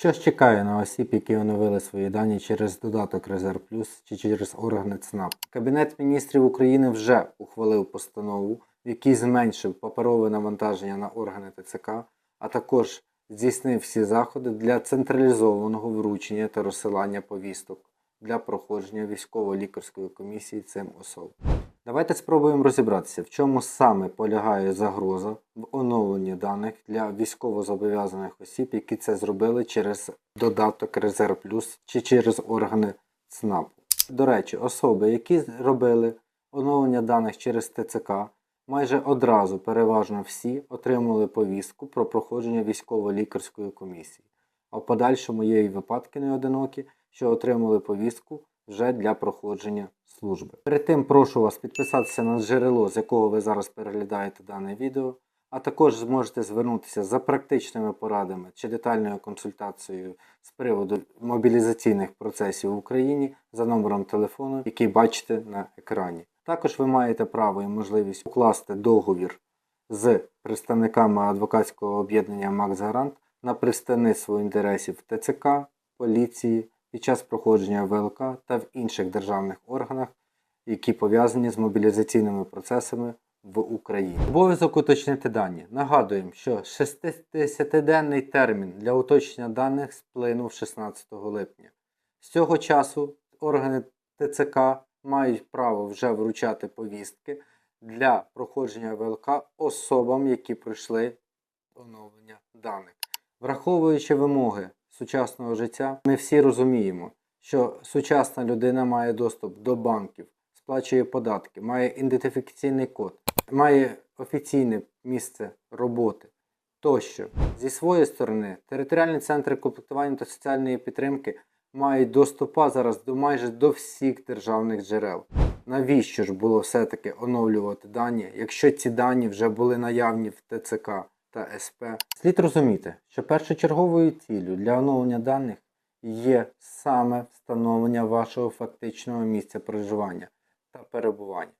Що ж чекає на осіб, які оновили свої дані через додаток Резерв Плюс чи через органи ЦНАП? Кабінет міністрів України вже ухвалив постанову, в якій зменшив паперове навантаження на органи ТЦК, а також здійснив всі заходи для централізованого вручення та розсилання повісток для проходження військово-лікарської комісії цим особам. Давайте спробуємо розібратися, в чому саме полягає загроза в оновленні даних для військовозобов'язаних осіб, які це зробили через додаток Резерв Плюс чи через органи ЦНАПу. До речі, особи, які робили оновлення даних через ТЦК, майже одразу, переважно всі, отримали повістку про проходження військово-лікарської комісії. А в подальшому є і випадки неодинокі, що отримали повістку вже для проходження служби. Перед тим прошу вас підписатися на джерело, з якого ви зараз переглядаєте дане відео, а також зможете звернутися за практичними порадами чи детальною консультацією з приводу мобілізаційних процесів в Україні за номером телефону, який бачите на екрані. Також ви маєте право і можливість укласти договір з представниками адвокатського об'єднання Макс Гарант на представництво інтересів ТЦК, поліції під час проходження ВЛК та в інших державних органах, які пов'язані з мобілізаційними процесами в Україні. Обов'язок уточнити дані. Нагадуємо, що 60-денний термін для уточнення даних сплинув 16 липня. З цього часу органи ТЦК мають право вже вручати повістки для проходження ВЛК особам, які пройшли оновлення даних. Враховуючи вимоги сучасного життя, ми всі розуміємо, що сучасна людина має доступ до банків, сплачує податки, має ідентифікаційний код, має офіційне місце роботи тощо. Зі своєї сторони, територіальні центри комплектування та соціальної підтримки мають доступа зараз до майже до всіх державних джерел. Навіщо ж було все-таки оновлювати дані, якщо ці дані вже були наявні в ТЦК та СП? Слід розуміти, що першочерговою ціллю для оновлення даних є саме встановлення вашого фактичного місця проживання та перебування.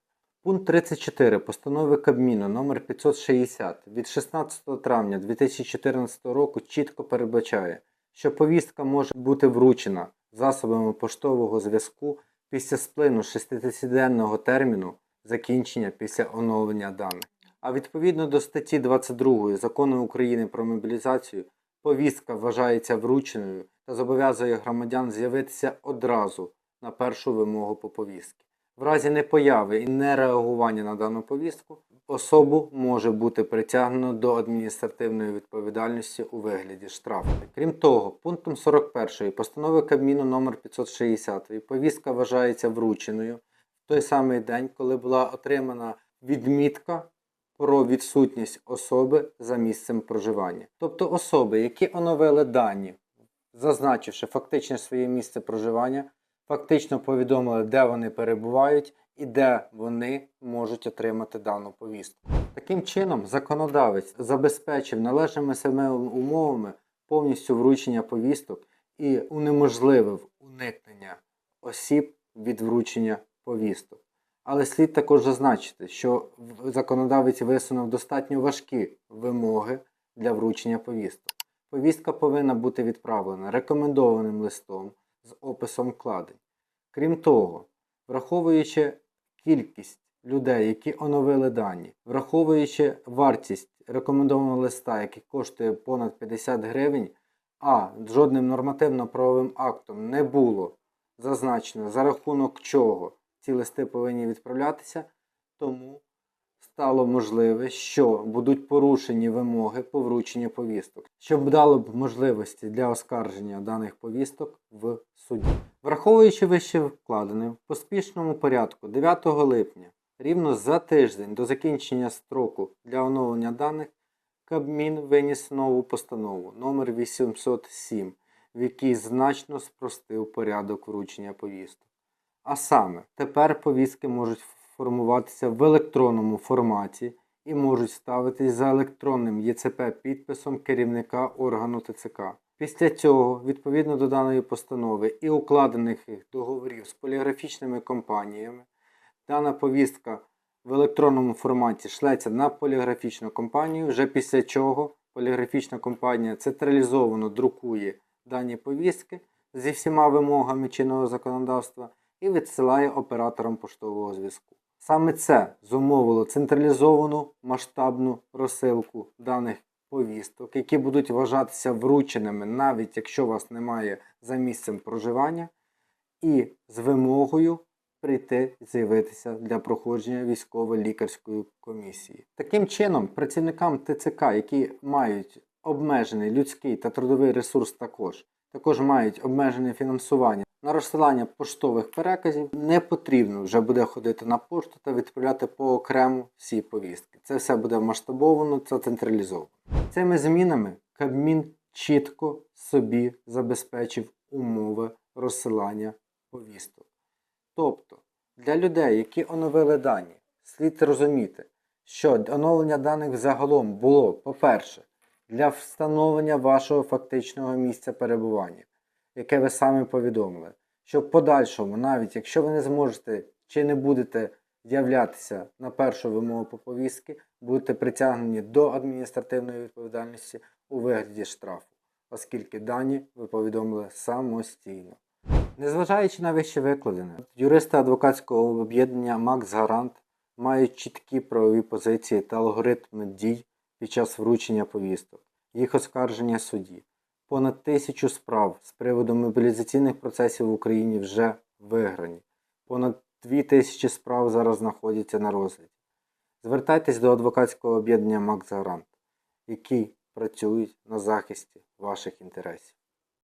Пункт 34 постанови Кабміну номер 560 від 16 травня 2014 року чітко передбачає, що повістка може бути вручена засобами поштового зв'язку після сплину 60-денного терміну закінчення після оновлення даних. А відповідно до статті 22 Закону України про мобілізацію, повістка вважається врученою та зобов'язує громадян з'явитися одразу на першу вимогу по повістці. В разі непояви і нереагування на дану повістку особу може бути притягнено до адміністративної відповідальності у вигляді штрафу. Крім того, пунктом 41 постанови Кабміну номер 560 повістка вважається врученою в той самий день, коли була отримана відмітка про відсутність особи за місцем проживання. Тобто особи, які оновили дані, зазначивши фактичне своє місце проживання, фактично повідомили, де вони перебувають і де вони можуть отримати дану повістку. Таким чином, законодавець забезпечив належними себе умовами повністю вручення повісток і унеможливив уникнення осіб від вручення повісток. Але слід також зазначити, що законодавець висунув достатньо важкі вимоги для вручення повісток. Повістка повинна бути відправлена рекомендованим листом з описом вкладень. Крім того, враховуючи кількість людей, які оновили дані, враховуючи вартість рекомендованого листа, який коштує понад 50 гривень, а жодним нормативно-правовим актом не було зазначено, за рахунок чого ці листи повинні відправлятися, тому стало можливе, що будуть порушені вимоги по врученню повісток, що б дало б можливості для оскарження даних повісток в суді. Враховуючи вище вкладене, в поспішному порядку 9 липня, рівно за тиждень до закінчення строку для оновлення даних, Кабмін виніс нову постанову номер 807, в якій значно спростив порядок вручення повісток. А саме, тепер повістки можуть формуватися в електронному форматі і можуть ставитись за електронним ЄЦП-підписом керівника органу ТЦК. Після цього, відповідно до даної постанови і укладених їх договорів з поліграфічними компаніями, дана повістка в електронному форматі шлеться на поліграфічну компанію, вже після чого поліграфічна компанія централізовано друкує дані повістки зі всіма вимогами чинного законодавства і відсилає операторам поштового зв'язку. Саме це зумовило централізовану масштабну розсилку даних повісток, які будуть вважатися врученими, навіть якщо вас немає за місцем проживання, і з вимогою прийти з'явитися для проходження військово-лікарської комісії. Таким чином, працівникам ТЦК, які мають обмежений людський та трудовий ресурс також, також мають обмежене фінансування на розсилання поштових переказів, не потрібно вже буде ходити на пошту та відправляти поокремо всі повістки. Це все буде масштабовано та централізовано. Цими змінами Кабмін чітко собі забезпечив умови розсилання повісток. Тобто для людей, які оновили дані, слід розуміти, що оновлення даних загалом було, по-перше, для встановлення вашого фактичного місця перебування, яке ви самі повідомили, що в подальшому, навіть якщо ви не зможете чи не будете з'являтися на першу вимогу по повістки, будете притягнені до адміністративної відповідальності у вигляді штрафу, оскільки дані ви повідомили самостійно. Незважаючи на вище викладене, юристи адвокатського об'єднання Макс Гарант мають чіткі правові позиції та алгоритми дій під час вручення повісток, їх оскарження суді. Понад тисячу справ з приводу мобілізаційних процесів в Україні вже виграні. Понад дві тисячі справ зараз знаходяться на розгляді. Звертайтесь до адвокатського об'єднання Макс Гарант, які працюють на захисті ваших інтересів.